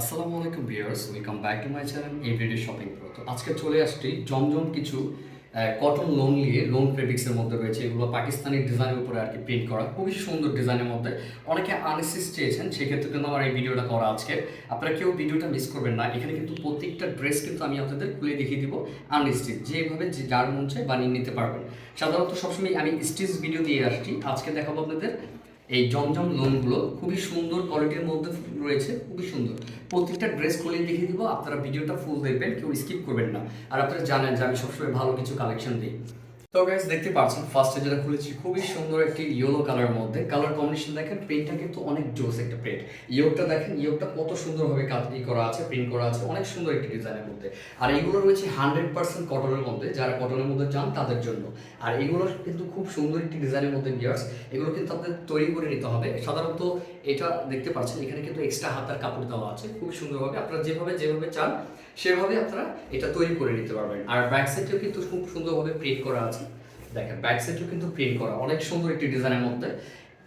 আসসালামু আলাইকুম viewers welcome back to my channel everyday shopping pro তো আজকে চলে আসছি জমজম কিছু কটন লোন নিয়ে লোন ফেব্রিক্সের মধ্যে রয়েছে, এগুলো পাকিস্তানি ডিজাইনের উপরে আর কি প্রিন্ট করা। খুবই সুন্দর ডিজাইনের মধ্যে। অনেকে আনএসিস চেয়েছেন, সেক্ষেত্রে কিন্তু আমার এই ভিডিওটা করা আজকে। আপনারা কেউ ভিডিওটা মিস করবেন না, এখানে কিন্তু প্রত্যেকটা ড্রেস কিন্তু আমি আপনাদের খুলে দেখিয়ে দিব আনস্টিচ যেভাবে যে যার মন চায় বানিয়ে নিতে পারবেন। সাধারণত সবসময় আমি স্টিচ ভিডিও দিয়ে আসছি, আজকে দেখাবো আপনাদের এই জমজম লোনগুলো খুবই সুন্দর কোয়ালিটির মধ্যে রয়েছে, খুবই সুন্দর। প্রত্যেকটা ড্রেস খুলে দেখিয়ে দিব, আপনারা ভিডিওটা ফুল দেখবেন, কেউ স্কিপ করবেন না। আর আপনারা জানেন যে আমি সবসময় ভালো কিছু কালেকশন দিই। তো গাইস দেখতে পাচ্ছেন ফার্স্টে যেটা খুলেছি, খুবই সুন্দর একটি ইয়েলো কালার মধ্যে। কালার কম্বিনেশন দেখেন প্রিন্টটা কিন্তু অনেক জোস একটা প্রিন্ট ইয়োগটা দেখেন ইয়োগটা কত সুন্দরভাবে কাজ করা আছে প্রিন্ট করা আছে, অনেক সুন্দর একটি ডিজাইনের মধ্যে। আর এগুলো রয়েছে হান্ড্রেড পার্সেন্ট কটনের মধ্যে, যারা কটনের মধ্যে চান তাদের জন্য। আর এগুলো কিন্তু খুব সুন্দর একটি ডিজাইনের মধ্যে বিয়ার্স এগুলো কিন্তু আপনাদের তৈরি করে নিতে হবে। সাধারণত এটা দেখতে পাচ্ছেন, এখানে কিন্তু এক্সট্রা হাতার কাপড় দেওয়া আছে, খুব সুন্দরভাবে আপনারা যেভাবে যেভাবে চান, সেভাবে আপনারা এটা তৈরি করে নিতে পারবেন। আর ব্যাক সাইডেও কিন্তু খুব সুন্দরভাবে প্রিন্ট করা আছে। দেখেন ব্যাক সাইডেও কিন্তু প্রিন্ট করা, অনেক সুন্দর একটি ডিজাইনের মধ্যে।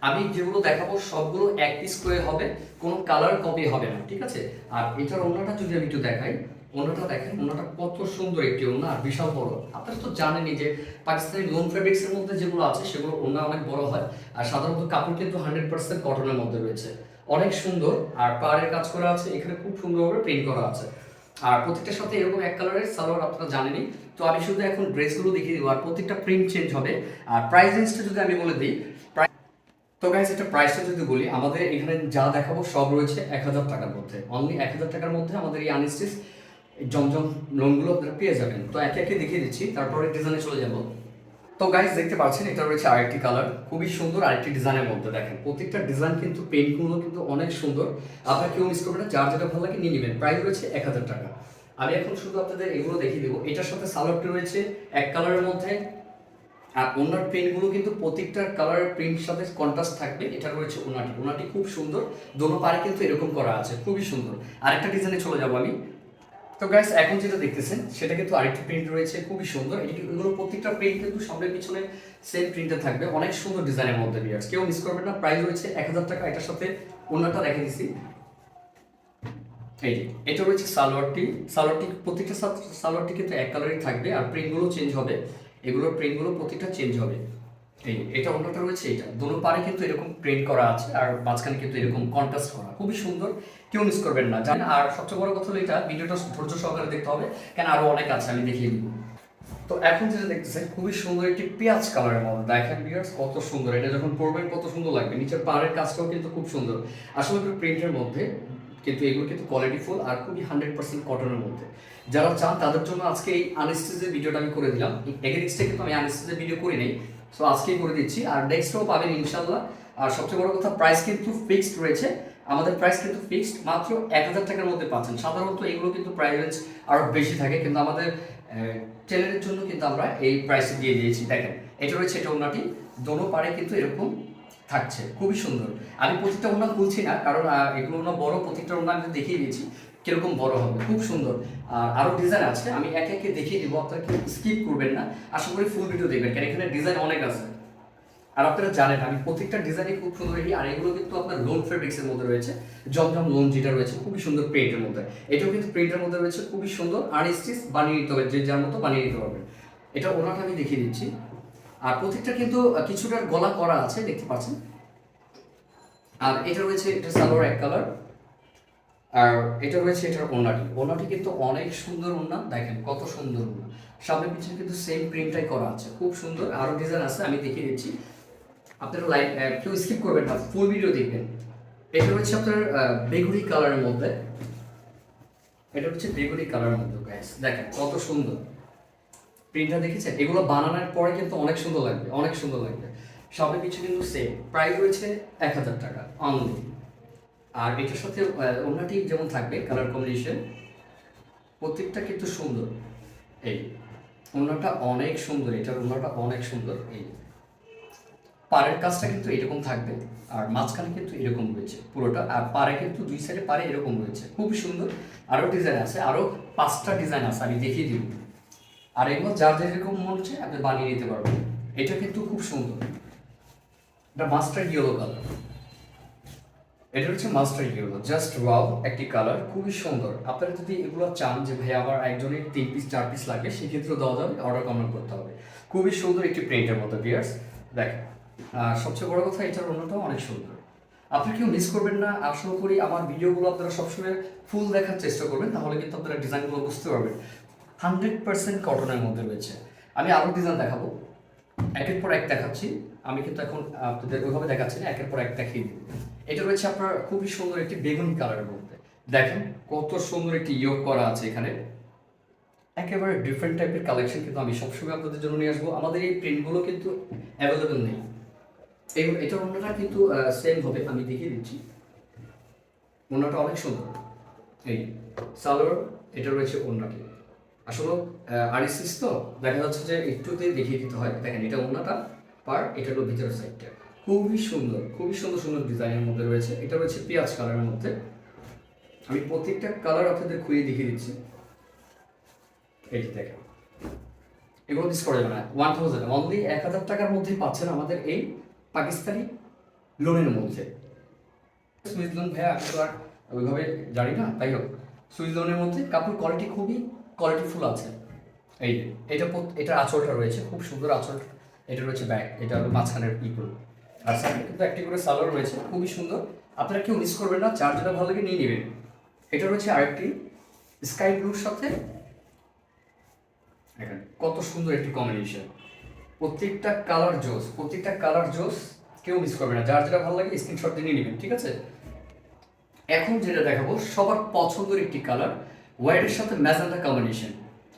আমি যেগুলো দেখাবো, সবগুলো এক পিস করে হবে, কোনো কালার কপি হবে না, ঠিক আছে? আর এটার অন্যটা যদি আমি একটু দেখাই অন্যটা দেখেন অন্যটা কত সুন্দর একটি অন্য আর বিশাল বড়। আপনারা তো জানেনই যে পাকিস্তানি লোন ফেব্রিক্স এর মধ্যে যেগুলো আছে, সেগুলো অন্য অনেক বড় হয়, আর সাধারণত কাপড় কিন্তু হান্ড্রেড পার্সেন্ট কটনের মধ্যে রয়েছে। অনেক সুন্দর, আর পাড়ের কাজ করা আছে, এখানে খুব সুন্দরভাবে প্রিন্ট করা আছে। আর প্রত্যেকটার সাথে এরকম এক কালারের সালোয়ার আপনারা জানেনই। তো আমি শুধু এখন ড্রেসগুলো দেখিয়ে দিব, আর প্রত্যেকটা প্রিন্ট চেঞ্জ হবে। আর প্রাইস রেঞ্জটা যদি আমি বলে দিই তো গাইজ এটা প্রাইসটা যদি বলি, আমাদের এখানে যা দেখাবো সব রয়েছে এক হাজার টাকার মধ্যে। অনলি এক হাজার টাকার মধ্যে আমাদের এই আনস্টিচ জমজম লোনগুলো আপনারা পেয়ে যাবেন। তো একে একে দেখিয়ে দিচ্ছি, তারপরে ডিজাইনে চলে যাব। তো গাইজ দেখতে পাচ্ছেন, এটা রয়েছে আরেকটি কালার খুবই সুন্দর আরেকটি ডিজাইনের মধ্যে। দেখেন, প্রত্যেকটা ডিজাইন কিন্তু পেন্টগুলো কিন্তু অনেক সুন্দর। আপনার কেউ মিস করবেন না, যার যেটা ভালো লাগে নিয়ে নেবেন। প্রাইস রয়েছে এক হাজার টাকা। আমি এখন শুধু আপনাদের এগুলো দেখিয়ে দেবো। এটার সাথে সালোয়ারটি রয়েছে এক কালারের মধ্যে। আর ওনার প্রিন্টগুলো কিন্তু প্রত্যেকটা কালারের প্রিন্ট সাথে কন্ট্রাস্ট থাকবে। এটা রয়েছে ওনাটি। ওনাটি খুব সুন্দর। দোনো পারে কিন্তু এরকম করা আছে। খুবই সুন্দর। আরেকটা ডিজাইনে চলে যাব আমি। তো গাইস এখন যেটা দেখতেছেন, সেটা কিন্তু আরেকটি প্রিন্ট রয়েছে, খুবই সুন্দর। এগুলো প্রত্যেকটা প্রিন্ট কিন্তু সামনে পিছনে সেম প্রিন্টে থাকবে? অনেক সুন্দর ডিজাইনের মধ্যে বিয়ার্স কেউ মিস করবেন না প্রাইস রয়েছে এক হাজার টাকা, এটার সাথে অন্যটা রেখে দিছি। এই এটা রয়েছে সালোয়ারটি সালোয়ারটি প্রত্যেকটা সালোয়ারটি কিন্তু এক কালারই থাকবে, আর প্রিন্টগুলো চেঞ্জ হবে। এগুলোর প্রিন্টগুলো প্রত্যেকটা চেঞ্জ হবে। এই, এটা অন্যটা রয়েছে, এটা দোনো পারে কিন্তু এরকম প্রিন্ট করা আছে আর মাঝখানে কিন্তু এরকম কন্ট্রাস্ট করা। খুবই সুন্দর, কেউ মিস করবেন না। জানেন, আর সবচেয়ে বড় কথা হলো এটা, ভিডিওটা ধৈর্য সহকারে দেখতে হবে, কেন আরও অনেক আছে, আমি দেখিয়ে দিব। তো এখন যেটা দেখতেছেন, খুবই সুন্দর একটি পেঁয়াজ কালারের মধ্যে দেখেন বিয়ার্স কত সুন্দর। এটা যখন পরবেন, কত সুন্দর লাগবে। নিচের পাড়ের কাজটাও কিন্তু খুব সুন্দর। আসলে প্রিন্টের মধ্যে কিন্তু এগুলো কিন্তু কোয়ালিটি ফুল আর খুবই হান্ড্রেড পার্সেন্ট কটনের মধ্যে। যারা চান, তাদের জন্য আজকে এই আনস্টিজের ভিডিওটা আমি করে দিলাম এগেনিক্সটে কিন্তু আমি আনস্টিজের ভিডিও করি নেই সো আজকেই করে দিচ্ছি। আর নেক্সটও পাবেন ইনশাল্লাহ আর সবচেয়ে বড় কথা প্রাইস কিন্তু ফিক্সড রয়েছে। আমাদের প্রাইস কিন্তু ফিক্সড মাত্র এক হাজার টাকার মধ্যে পাচ্ছেন। সাধারণত এগুলো কিন্তু প্রাইস রেঞ্জ আরও বেশি থাকে, কিন্তু আমাদের চ্যানেলের জন্য কিন্তু আমরা এই প্রাইসে দিয়ে দিয়েছি। দেখেন, এটা রয়েছে এটা ওনাটি দোনো পারে কিন্তু এরকম থাকছে। খুবই সুন্দর। আমি প্রতিটা ওনা খুলছি না, কারণ এগুলো ওনা বড়, প্রতিটা ওনা আমি দেখিয়ে দিয়েছি। কীরকম বড় হবে? খুব সুন্দর। আর আরও ডিজাইন আছে আমি একে একে দেখিয়ে দিব আপনারা স্কিপ করবেন না। আশা করি ফুল ভিডিও দেখবেন কারণ এখানে ডিজাইন অনেক আছে। আর আপনারা জানেন আমি প্রত্যেকটা ডিজাইনই খুব সুন্দর রেখি আর এগুলো কিন্তু আপনার লোন ফেব্রিক্সের মধ্যে রয়েছে। জমজম লোন যেটা রয়েছে খুবই সুন্দর প্রিন্টের মধ্যে। এটাও কিন্তু প্রিন্টের মধ্যে রয়েছে খুবই সুন্দর। আর স্টিচ বানিয়ে নিতে হবে যে যার মতো বানিয়ে নিতে পারবেন। এটা ওনাটা আমি দেখিয়ে দিচ্ছি। আর প্রত্যেকটা কিন্তু আহ, কিছুটা গলা করা আছে দেখতে পাচ্ছেন। আর এটা রয়েছে এটা সালোয়ার এক কালার আর এটা রয়েছে এটার ওনাটি। ওনাটি কিন্তু অনেক সুন্দর ওনা দেখেন কত সুন্দর ওনা সামনে পিছনে কিন্তু সেম প্রিন্টটাই করা আছে, খুব সুন্দর। আরও ডিজাইন আছে, আমি দেখিয়ে দিচ্ছি। আপনারা লাইক কেউ স্কিপ করবেন না ফুল ভিডিও দেখবেন। এটা হচ্ছে আপনার বেগুনি কালারের মধ্যে। এটা হচ্ছে বেগুনি কালারের মধ্যে, guys, দেখেন কত সুন্দর। প্রিন্টটা দেখেছেন? এগুলো বানানোর পরে কিন্তু অনেক সুন্দর লাগবে, অনেক সুন্দর লাগবে। সবের কিছু কিন্তু সেম প্রাইস রয়েছে এক হাজার টাকা অনলি আর এটার সাথে অন্যটি যেমন থাকবে কালার কম্বিনেশন প্রত্যেকটা কিন্তু সুন্দর। এই অন্যটা অনেক সুন্দর, এটার অন্যটা অনেক সুন্দর, এই। পাড়ের কাজটা কিন্তু এরকম থাকবে, আর মাঝখানে কিন্তু এরকম রয়েছে পুরোটা, আর পাড়ে কিন্তু দুই সাইডে পাড়ে এরকম রয়েছে। খুব সুন্দর, আরও ডিজাইন আছে, আরও পাঁচটা ডিজাইন আছে, আমি দেখিয়ে দিব আর এগুলো যার যেরকম মন হচ্ছে আপনি বানিয়ে নিতে পারবেন। এটা কিন্তু খুব সুন্দর। এটা মাস্টার ইয়েলো কালার এটা হচ্ছে মাস্টার ইয়েলো জাস্ট ওয়াও একটি কালার খুবই সুন্দর। আপনারা যদি এগুলো চান যে ভাই আবার একজনের তিন পিস চার পিস লাগবে সেক্ষেত্রে দেওয়া যাবে অর্ডার কমপ্লিট করতে হবে। খুবই সুন্দর একটি প্রিন্টের মতো বিয়ার্স আর সবচেয়ে বড় কথা এটার অন্যটাও অনেক সুন্দর। আপনি কেউ মিস করবেন না, আশা করি আমার ভিডিওগুলো আপনারা সবসময় ফুল দেখার চেষ্টা করবেন, তাহলে কিন্তু আপনারা ডিজাইনগুলো বুঝতে পারবেন। হান্ড্রেড পার্সেন্ট কটনের মধ্যে রয়েছে। আমি আরও ডিজাইন দেখাবো। একের পর এক দেখাচ্ছি। আমি কিন্তু এখন আপনাদের ওইভাবে দেখাচ্ছি না, একের পর এক দেখিয়ে দিই। এটা রয়েছে আপনার খুবই সুন্দর একটি বেগুনি কালারের মধ্যে। দেখেন কত সুন্দর একটি ইয়োগ করা আছে এখানে। একেবারে ডিফারেন্ট টাইপের কালেকশন কিন্তু আমি সবসময় আপনাদের জন্য নিয়ে আসব। আমাদের এই প্রিন্টগুলো কিন্তু অ্যাভেলেবেল নেই। এগুলো এটার অন্যটা কিন্তু সেম হবে, আমি দেখিয়ে দিচ্ছি। অন্যটা অনেক সুন্দর। এই, সালোয়ার, এটা রয়েছে অন্যটি আসলে আরিসিস তো দেখা যাচ্ছে যে একটুতে দেখিয়ে দিতে হয়। দেখেন, এটা অন্যটা পার, এটা হলো ভিতরের সাইডটা খুবই সুন্দর খুবই সুন্দর সুন্দর ডিজাইনের মধ্যে রয়েছে। এটা রয়েছে পেঁয়াজ কালারের মধ্যে। আমি প্রত্যেকটা কালার আপনাদের খুঁজে দেখিয়ে দিচ্ছি। যে দেখেন। এগুলো মিস করা যাবে না। ওয়ান থাউজেন্ড অনলি এক হাজার টাকার মধ্যে পাচ্ছেন আমাদের এই পাকিস্তানি লোনের মধ্যে। তো আর ওইভাবে জানি না। তাই হোক। সুইস লোনের মধ্যে কাপড় কোয়ালিটি খুবই কোয়ালিটিফুল আছে। এই এটা এটার আঁচলটা রয়েছে, খুব সুন্দর আঁচল। এটা রয়েছে ব্যাগ এটা হলো মাঝখানের ইগুলো আর সাইডে কিন্তু একটি করে সালোয়ার রয়েছে, খুবই সুন্দর। আপনারা কেউ মিস করবেন না চার ভালো লাগে নিয়ে নেবেন। এটা রয়েছে আরেকটি স্কাই ব্লুর সাথে। কত সুন্দর একটি কম্বিনেশন প্রত্যেকটা কালার জোস, প্রত্যেকটা কালার জোস কেউ মিস করবে না। যার যেটা ভালো লাগে স্ক্রিনশট দিয়ে নিয়ে নেবেন, ঠিক আছে? এখন যেটা দেখাবো, সবার পছন্দের একটি কালার হোয়াইটের সাথে ম্যাজেন্টা কম্বিনেশন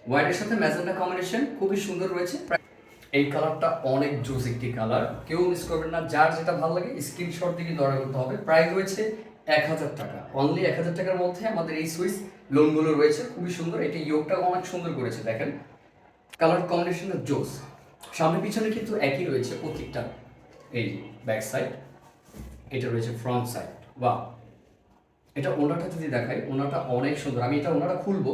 হোয়াইটের সাথে ম্যাজেন্টা কম্বিনেশন খুবই সুন্দর রয়েছে। এই কালারটা অনেক জোস একটি কালার কেউ মিস করবেন না, যার যেটা ভালো লাগে স্ক্রিনশট দিয়ে অর্ডার করতে হবে। প্রাইস রয়েছে এক হাজার টাকা। অনলি এক হাজার টাকার মধ্যে আমাদের এই সুইস লোনগুলো রয়েছে, খুবই সুন্দর। এটা ইয়োগটা অনেক সুন্দর করেছে, দেখেন। কালার কম্বিনেশনের জোস সামনে পিছনে কিন্তু একই রয়েছে প্রত্যেকটা। এই ব্যাক সাইড এটা রয়েছে ফ্রন্ট সাইড বা এটা ওনাটা যদি দেখাই, ওনাটা অনেক সুন্দর। আমি এটা ওনাটা খুলবো।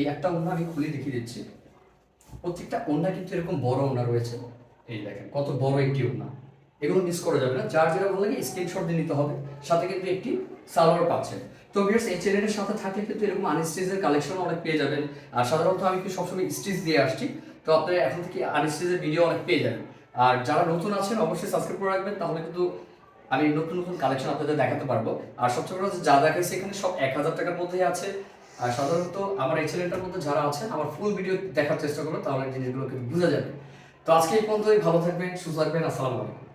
এই একটা ওনা আমি খুলে দেখিয়ে দিচ্ছি। প্রত্যেকটা ওনা কিন্তু এরকম বড় ওনা রয়েছে। এই দেখেন, কত বড় একটি ওনা। এগুলো মিস করা যাবে না। যার যেটা ভালো লাগে স্ক্রিনশট দিয়ে নিতে হবে। সাথে কিন্তু একটি সালোয়ার পাচ্ছেন। তো ভিউয়ার্স এই চ্যানেলের সাথে থাকলে কিন্তু এরকম আনস্টিচের কালেকশন অনেক পেয়ে যাবেন। আর সাধারণত আমি কিন্তু সবসময় স্টিচ দিয়ে আসছি। তো আপনারা এখন থেকে আনস্টিচের ভিডিও অনেক পেয়ে যাবেন। আর যারা নতুন আছেন, অবশ্যই সাবস্ক্রাইব করে রাখবেন। তাহলে কিন্তু আমি নতুন নতুন কালেকশন আপনাদের দেখাতে পারব। আর সবচেয়ে বড় যা দেখাচ্ছি এখানে সব এক হাজার টাকার মধ্যেই আছে। আর সাধারণত আমার এই চ্যানেলটার মধ্যে যারা আছে আমার ফুল ভিডিও দেখার চেষ্টা করো তাহলে জিনিসগুলোকে বোঝা যাবে। তো আজকে এই পর্যন্তই, ভালো থাকবেন, সুস্থ থাকবেন, আসসালামু আলাইকুম।